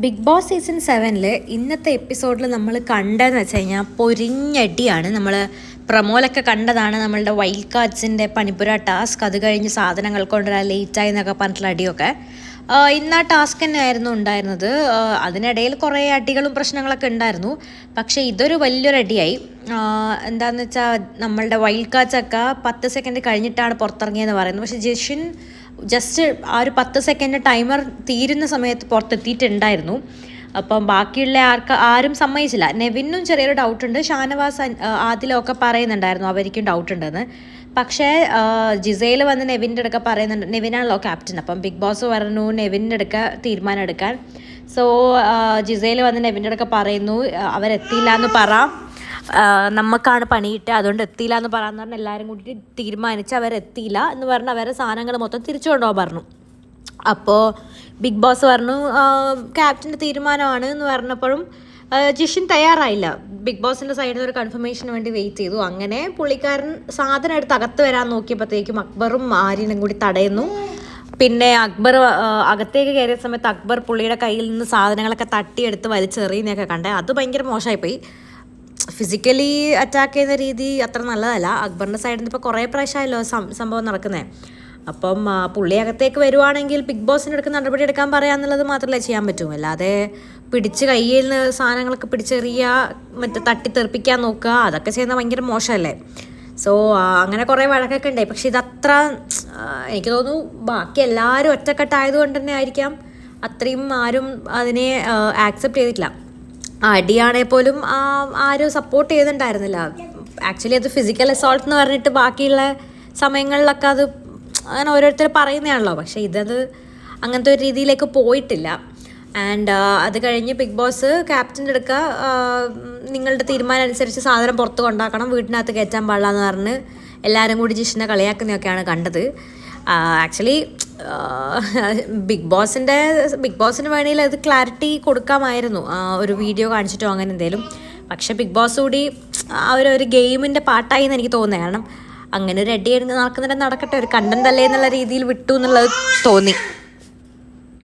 Big boss season സെവനിൽ ഇന്നത്തെ എപ്പിസോഡിൽ നമ്മൾ കണ്ടതെന്ന് വെച്ച് കഴിഞ്ഞാൽ പൊരിഞ്ഞടിയാണ്. നമ്മൾ പ്രമോലൊക്കെ കണ്ടതാണ്. നമ്മളുടെ വൈൽഡ് കാർഡ്സിന്റെ പണിപ്പുര ടാസ്ക് അത് കഴിഞ്ഞ് സാധനങ്ങൾ കൊണ്ടുവരാൻ ലേറ്റായി എന്നൊക്കെ പറഞ്ഞിട്ടുള്ള അടിയൊക്കെ. ഇന്ന് ആ ടാസ്ക് തന്നെയായിരുന്നു ഉണ്ടായിരുന്നത്. അതിനിടയിൽ കുറേ അടികളും പ്രശ്നങ്ങളൊക്കെ ഉണ്ടായിരുന്നു. പക്ഷേ ഇതൊരു വലിയൊരു അടിയായി. എന്താണെന്ന് വെച്ചാൽ നമ്മളുടെ വൈൽഡ് കാർഡ്സൊക്കെ പത്ത് സെക്കൻഡ് കഴിഞ്ഞിട്ടാണ് പുറത്തിറങ്ങിയെന്ന് പറയുന്നത്. പക്ഷേ ജിഷിൻ ജസ്റ്റ് ആ ഒരു പത്ത് സെക്കൻഡ് ടൈമർ തീരുന്ന സമയത്ത് പുറത്തെത്തിയിട്ടുണ്ടായിരുന്നു. അപ്പം ബാക്കിയുള്ള ആർക്ക് ആരും സമ്മതിച്ചില്ല. നെവിനും ചെറിയൊരു ഡൗട്ട് ഉണ്ട്. ഷാനവാസ് അൻ- ആ, ആദിലും ഒക്കെ പറയുന്നുണ്ടായിരുന്നു അവർക്കും ഡൗട്ട് ഉണ്ടെന്ന്. പക്ഷേ ജിസയിൽ വന്ന് നെവിന്റെ അടുക്ക പറയുന്നുണ്ട് നെവിനാണല്ലോ ക്യാപ്റ്റൻ അപ്പം ബിഗ് ബോസ് പറഞ്ഞു നെവിന്റെ അടുക്ക തീരുമാനം എടുക്കാൻ. സോ ജിസയിൽ വന്ന് നെവിന്റെ അടുക്ക പറയുന്നു അവരെത്തിയില്ല എന്ന് പറ. നമുക്കാണ് പണിയിട്ട് അതുകൊണ്ട് എത്തിയില്ല എന്ന് പറയാന്ന് പറഞ്ഞാൽ എല്ലാവരും കൂടി തീരുമാനിച്ച് അവരെത്തിയില്ല എന്ന് പറഞ്ഞ് അവരുടെ സാധനങ്ങൾ മൊത്തം തിരിച്ചു കൊണ്ടുപോകാൻ പറഞ്ഞു. അപ്പോൾ ബിഗ് ബോസ് പറഞ്ഞു ക്യാപ്റ്റന്റെ തീരുമാനമാണ് എന്ന് പറഞ്ഞപ്പോഴും ജിഷിൻ തയ്യാറായില്ല. ബിഗ് ബോസിന്റെ സൈഡിൽ ഒരു കൺഫർമേഷന് വേണ്ടി വെയിറ്റ് ചെയ്തു. അങ്ങനെ പുള്ളിക്കാരൻ സാധനം എടുത്ത് അകത്ത് വരാൻ നോക്കിയപ്പോഴത്തേക്കും അക്ബറും ആര്യനും കൂടി തടയുന്നു. പിന്നെ അക്ബർ അകത്തേക്ക് കയറിയ സമയത്ത് അക്ബർ പുള്ളിയുടെ കയ്യിൽ നിന്ന് സാധനങ്ങളൊക്കെ തട്ടിയെടുത്ത് വലിച്ചെറിയുന്നൊക്കെ കണ്ടേ. അത് ഭയങ്കര മോശമായിപ്പോയി. ഫിസിക്കലി അറ്റാക്ക് ചെയ്യുന്ന രീതി അത്ര നല്ലതല്ല. അക്ബറിന്റെ സൈഡിൽ നിന്ന് ഇപ്പോൾ കുറേ പ്രാവശ്യമായല്ലോ സംഭവം നടക്കുന്നത് അപ്പം പുള്ളി അകത്തേക്ക് വരുവാണെങ്കിൽ ബിഗ് ബോസിന് എടുക്കുന്ന നടപടി എടുക്കാൻ പറയാന്നുള്ളത് മാത്രമല്ലേ ചെയ്യാൻ പറ്റും. അല്ലാതെ പിടിച്ച് കയ്യിൽ നിന്ന് സാധനങ്ങളൊക്കെ പിടിച്ചെറിയുക മറ്റേ തട്ടിത്തെറിപ്പിക്കാൻ നോക്കുക അതൊക്കെ ചെയ്യുന്നത് ഭയങ്കര മോശമല്ലേ. സോ അങ്ങനെ കുറേ വഴക്കൊക്കെ ഉണ്ടായി. പക്ഷെ ഇതത്ര എനിക്ക് തോന്നുന്നു ബാക്കി എല്ലാവരും ഒറ്റക്കെട്ടായത് കൊണ്ട് തന്നെ ആയിരിക്കാം. അത്രയും ആരും അതിനെ ആക്സെപ്റ്റ് ചെയ്തിട്ടില്ല. അടിയാണെങ്കിൽ പോലും ആരും സപ്പോർട്ട് ചെയ്യുന്നുണ്ടായിരുന്നില്ല ആക്ച്വലി അത് ഫിസിക്കൽ അസോൾട്ട് എന്ന് പറഞ്ഞിട്ട് ബാക്കിയുള്ള സമയങ്ങളിലൊക്കെ അത് അങ്ങനെ ഓരോരുത്തർ പറയുന്നതാണല്ലോ. പക്ഷേ ഇതത് അങ്ങനത്തെ ഒരു രീതിയിലേക്ക് പോയിട്ടില്ല. ആൻഡ് അത് കഴിഞ്ഞ് ബിഗ് ബോസ് ക്യാപ്റ്റന്റെ അടുക്ക നിങ്ങളുടെ തീരുമാനം അനുസരിച്ച് സാധനം പുറത്ത് കൊണ്ടാക്കണം വീട്ടിനകത്ത് കയറ്റാൻ പാടില്ല എന്ന് പറഞ്ഞ് എല്ലാവരും കൂടി ജിഷിനെ കളിയാക്കുന്നതൊക്കെയാണ് കണ്ടത്. ആക്ച്വലി ബിഗ് ബോസിന്റെ ബിഗ് ബോസിന് വേണമെങ്കിൽ അത് ക്ലാരിറ്റി കൊടുക്കാമായിരുന്നു. ഒരു വീഡിയോ കാണിച്ചിട്ടോ അങ്ങനെ എന്തേലും. പക്ഷേ ബിഗ് ബോസ് കൂടി ആ ഒരു ഗെയിമിന്റെ പാട്ടായി എന്ന് എനിക്ക് തോന്നുന്നത് കാരണം അങ്ങനെ ഒരു അടി നടക്കുന്നുണ്ടെങ്കിൽ നടക്കട്ടെ ഒരു കണ്ടന്റ് അല്ലേ എന്നുള്ള രീതിയിൽ വിട്ടു എന്നുള്ളത് തോന്നി.